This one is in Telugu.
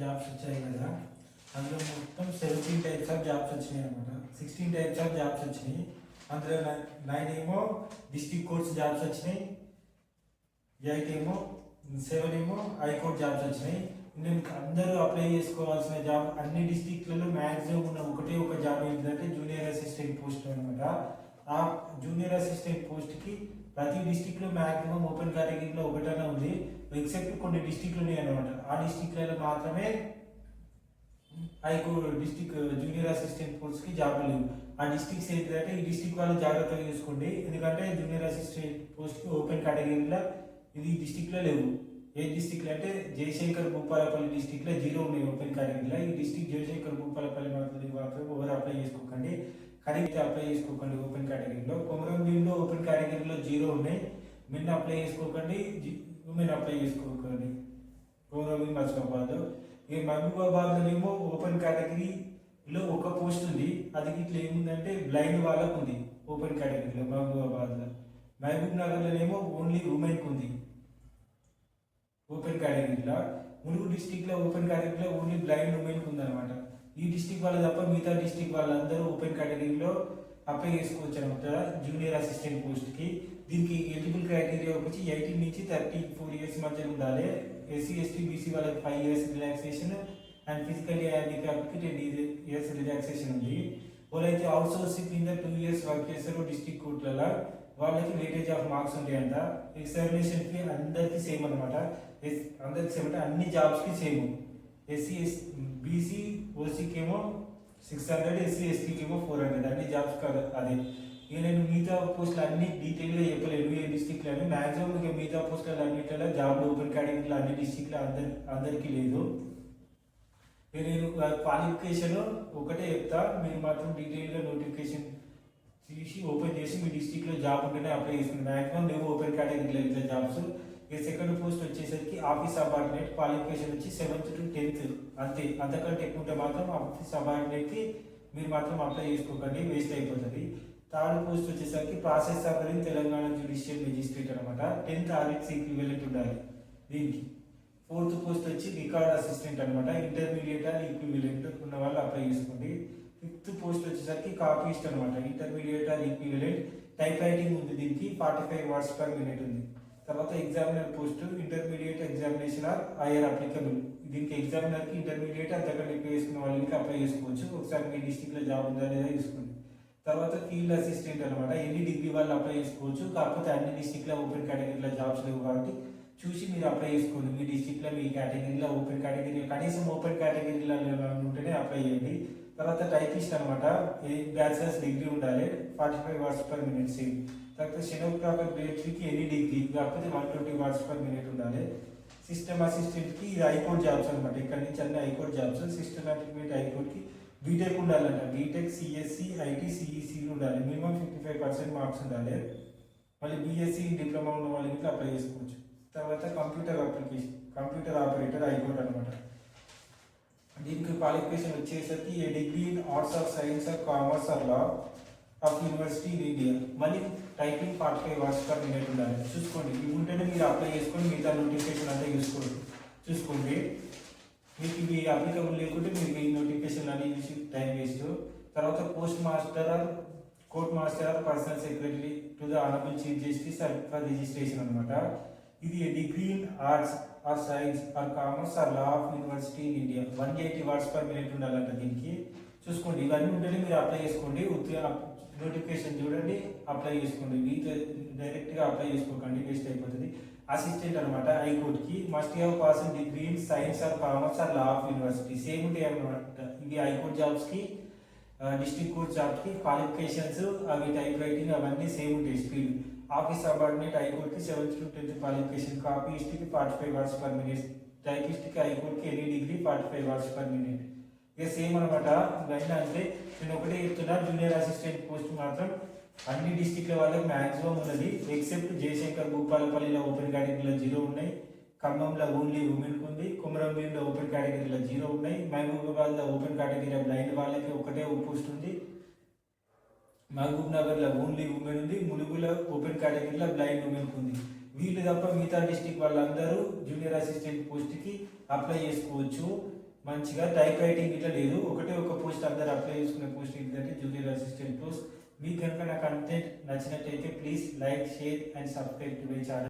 జాబ్స్ వచ్చాయి కదా అందులో మొత్తం సెవెంటీన్ టైప్స్ ఆఫ్ జాబ్స్ వచ్చినాయి అనమాట సిక్స్టీన్ టైప్స్ ఆఫ్ జాబ్స్ వచ్చినాయి. అందులో నైన్ ఏమో డిస్ట్రిక్ట్ కోర్ట్స్ జాబ్స్ వచ్చినాయి. ఎయిట్ ఏమో సెవెన్ ఏమో హైకోర్ట్ జాబ్స్ వచ్చినాయి. నేను అందరూ అప్లై చేసుకోవాల్సిన జాబ్ అన్ని డిస్టిక్లలో మ్యాక్సిమం ఉన్న ఒకటే ఒక జాబ్ ఏంటంటే జూనియర్ అసిస్టెంట్ పోస్ట్ అనమాట ఆ జూనియర్ అసిస్టెంట్ పోస్ట్కి ప్రతి డిస్టిక్లో మ్యాక్సిమం ఓపెన్ కేటగిరీలో ఒకటనే ఉంది. ఎక్సెప్ట్ కొన్ని డిస్టిక్లు ఉన్నాయి అనమాట ఆ డిస్టిక్లలో మాత్రమే high court district junior assistant పోస్ట్కి జాబ్ లేవు. ఆ డిస్టిక్స్ ఏంటంటే ఈ డిస్టిక్ వాళ్ళు జాగ్రత్తగా చూసుకోండి. ఎందుకంటే జూనియర్ అసిస్టెంట్ పోస్ట్కి ఓపెన్ కేటగిరీలో ఇది డిస్టిక్లో లేవు. ఏ డిస్టిక్లో అంటే జయశంకర్ భూపాలపల్లి డిస్టిక్లో జీరో ఉన్నాయి ఓపెన్ కేటగిరీలో ఈ డిస్టిక్ జయశంకర్ భూపాలపల్లి మాత్రం మాత్రం ఎవరు అప్లై చేసుకోకండి. కడిగితే అప్లై చేసుకోకండి ఓపెన్ కేటగిరీలో కొమరంభీంలో ఓపెన్ కేటగిరీలో జీరో ఉన్నాయి. మిన్ అప్లై చేసుకోకండి ఉమెన్ అప్లై చేసుకోకండి. కొమరంభీం మర్చిపోబాద్ ఈ మహబూబాబాద్లోనేమో ఓపెన్ కేటగిరీలో ఒక పోస్ట్ ఉంది. అది ఇట్లా ఏముందంటే బ్లైండ్ వాళ్ళకు ఉంది ఓపెన్ కేటగిరీలో మహబూబాబాద్లో మహబూబ్ నగర్లోనేమో ఓన్లీ ఉమెన్కి ఉంది ఓపెన్ కేటగిరీలో ములుగు డిస్టిక్లో ఓపెన్ కేటగిరీలో ఓన్లీ బ్లైండ్ ఉమెన్కి ఉందన్నమాట. అనమాట డిస్టిక్ వాళ్ళు తప్ప మిగతా డిస్టిక్ వాళ్ళందరూ ఓపెన్ కేటగిరీలో అప్లై చేసుకోవచ్చు అనమాట జూనియర్ అసిస్టెంట్ పోస్ట్కి దీనికి ఎలిజిబుల్ క్రైటీరియా వచ్చి ఎయిటీన్ నుంచి థర్టీ ఫోర్ ఇయర్స్ మధ్య ఉండాలి. ఎస్సీ ఎస్టీ బీసీ వాళ్ళకి five years relaxation and physical హ్యాండిక్యాప్కి ten years relaxation ఉంది. వాళ్ళైతే అవుట్ సోర్సింగ్ కింద టూ ఇయర్స్ వర్క్ చేస్తారు డిస్టిక్ కోర్టులలో. వాళ్ళకి వెయిటేజ్ ఆఫ్ మార్క్స్ ఉంటాయంట. ఎగ్జామినేషన్కి అందరికీ సేమ్ అనమాట అందరికి సేమ్ అంటే అన్ని జాబ్స్కి సేమ్ ఎస్సీ ఎస్ బీసీ ఓసీకి ఏమో సిక్స్ హండ్రెడ్ ఎస్సీ ఎస్టీకి ఏమో ఫోర్ హండ్రెడ్ అన్ని జాబ్స్ కాదు అదే ఇక నేను మిగతా పోస్టులు అన్ని డీటెయిల్గా చెప్పలేను ఏ డిస్టిక్లో మాక్సిమం ఇక మిగతా పోస్టులు అన్నింటిలో జాబ్లు ఓపెన్ కేటగిరీలో అన్ని డిస్టిక్లో అందరి అందరికీ లేదు ఇక నేను క్వాలిఫికేషన్ ఒకటే చెప్తా మీరు మాత్రం డీటెయిల్గా నోటిఫికేషన్ తీసి ఓపెన్ చేసి మీ డిస్టిక్లో జాబ్ ఉంటేనే అప్లై చేసుకుని మాక్సిమం లేవు ఓపెన్ కేటగిరీలో ఇట్లా జాబ్స్ ఇక సెకండ్ పోస్ట్ వచ్చేసరికి ఆఫీస్ సబార్డినేట్ క్వాలిఫికేషన్ వచ్చి సెవెంత్ టు టెన్త్. అంతే. అంతకంటే ఎక్కువ ఉంటే మాత్రం ఆఫీస్ సబార్డినేట్కి మీరు మాత్రం అప్లై చేసుకోకండి వేస్ట్ అయిపోతుంది. థర్డ్ పోస్ట్ వచ్చేసరికి ప్రాసెస్ సబర్ తెలంగాణ జ్యుడిషియల్ మెజిస్ట్రేట్ అనమాట టెన్త్ ఆడిట్ ఈక్వివలెంట్ ఉండాలి దీనికి. ఫోర్త్ పోస్ట్ వచ్చి రికార్డ్ అసిస్టెంట్ అనమాట ఇంటర్మీడియట్ అండ్ ఈక్వివలెంట్ ఉన్న వాళ్ళు అప్లై చేసుకోండి. ఫిఫ్త్ పోస్ట్ వచ్చేసరికి కాపీస్ట్ అనమాట intermediate and equivalent type writing ఉంది దీనికి. Forty five words per minute ఉంది. తర్వాత examiner post intermediate examination or IR applicable దీనికి ఎగ్జామినర్కి ఇంటర్మీడియట్ అంతకంటే ఎక్కువ వేసుకున్న వాళ్ళకి అప్లై చేసుకోవచ్చు. ఒకసారి మీ డిస్టిక్లో జాబ్ ఉందా లేదా చూసుకోండి తర్వాత ఫీల్డ్ అసిస్టెంట్ అనమాట ఎన్ని డిగ్రీ వాళ్ళు అప్లై చేసుకోవచ్చు. కాకపోతే అన్ని డిస్టిక్లో ఓపెన్ కేటగిరీలో జాబ్స్ లేవు కాబట్టి చూసి మీరు అప్లై చేసుకోండి. మీ డిస్టిక్లో మీ కేటగిరీలో ఓపెన్ కేటగిరీ కనీసం ఓపెన్ కేటగిరీలో ఉంటేనే అప్లై చేయండి. తర్వాత టైపిస్ట్ అనమాట బ్యాచిలర్స్ డిగ్రీ ఉండాలి. Forty five words per minutes same తర్వాత షెనోగ్రాఫర్ గ్రేడ్కి ఎనీ డిగ్రీ కాకపోతే one twenty words per minute ఉండాలి సిస్టమ్ అసిస్టెంట్కి ఇది హైకోర్ట్ జాబ్స్ అనమాట ఇక్కడ నుంచి అన్ని హైకోర్ట్ జాబ్స్ సిస్టమాటిక్ హైకోర్ట్కి బీటెక్ ఉండాలంట బీటెక్ సిఎస్సి ఐటీ సిఈసి ఉండాలి minimum fifty five percent marks ఉండాలి మళ్ళీ బీఎస్సీ డిప్లొమా ఉన్న వాళ్ళకి ఇట్లా అప్లై చేసుకోవచ్చు తర్వాత computer application computer operator high court అనమాట దీనికి క్వాలిఫికేషన్ వచ్చేసరికి a degree in arts of science or commerce or law of university in India మళ్ళీ typing forty five words per minute ఉండాలి. చూసుకోండి. ఇవి ఉంటేనే మీరు అప్లై చేసుకొని మిగతా నోటిఫికేషన్ అంతా చూసుకోండి చూసుకోండి. మీకు ఇవి అప్లికబుల్ లేకుంటే మీరు ఈ నోటిఫికేషన్ అన్ని చూసి టైం వేస్ట్ తర్వాత post master or court master or personal secretary to the honourable chief justice for registration అనమాట ఇది degree in arts or science or commerce or law of university in India. One eighty words per minute ఉండాలంట దీనికి. చూసుకోండి ఇవన్నీ ఉంటే మీరు అప్లై చేసుకోండి. నోటిఫికేషన్ చూడండి అప్లై చేసుకోండి. మీకు డైరెక్ట్గా అప్లై చేసుకోకండి వేస్ట్ అయిపోతుంది. అసిస్టెంట్ అనమాట హైకోర్టుకి must have pass degree in science or commerce or law of university same ఉంటాయి అనమాట ఇవి హైకోర్టు జాబ్స్కి డిస్ట్రిక్ట్ కోర్ట్ జాబ్కి క్వాలిఫికేషన్స్ అవి టైప్ రైటింగ్ అవన్నీ సేమ్ ఉంటాయి. స్పీడ్ ఆఫీస్ సబార్డినేట్ హైకోర్టుకి seventh to tenth qualification కాపీస్ట్కి forty five words per minute. టైపిస్ట్కి హైకోర్టుకి any degree forty five words per minute. ఇక సేమ్ అనమాట గైడ్ అంటే నేను ఒకటే చెప్తున్నా జూనియర్ అసిస్టెంట్ పోస్ట్ మాత్రం అన్ని డిస్టిక్ల వాళ్ళకి మ్యాక్సిమం ఉన్నది ఎక్సెప్ట్ జయశంకర్ భూపాలపల్లిలో ఓపెన్ కేటగిరీలో జీరో ఉన్నాయి ఖమ్మంలో ఓన్లీ ఉమెన్కి ఉంది కుమరంభీంలో ఓపెన్ కేటగిరీలో జీరో ఉన్నాయి మహబూబాబాద్లో ఓపెన్ కేటగిరీలో బ్లైండ్ వాళ్ళకి ఒకటే పోస్ట్ ఉంది. మహబూబ్ నగర్లో ఓన్లీ ఉమెన్ ఉంది ములుగులో ఓపెన్ కేటగిరీలో బ్లైండ్ ఉమెన్కి ఉంది. వీళ్ళు తప్ప మిగతా డిస్టిక్ వాళ్ళందరూ జూనియర్ అసిస్టెంట్ పోస్ట్కి అప్లై చేసుకోవచ్చు. మంచిగా టైప్ రైటింగ్ ఇట్లా లేదు. ఒకటే ఒక పోస్ట్ అందరు అప్లై చేసుకునే పోస్ట్ ఏంటంటే జూనియర్ అసిస్టెంట్ పోస్ట్ మీకు కనుక నా కంటెంట్ నచ్చినట్టయితే please like share and subscribe to my channel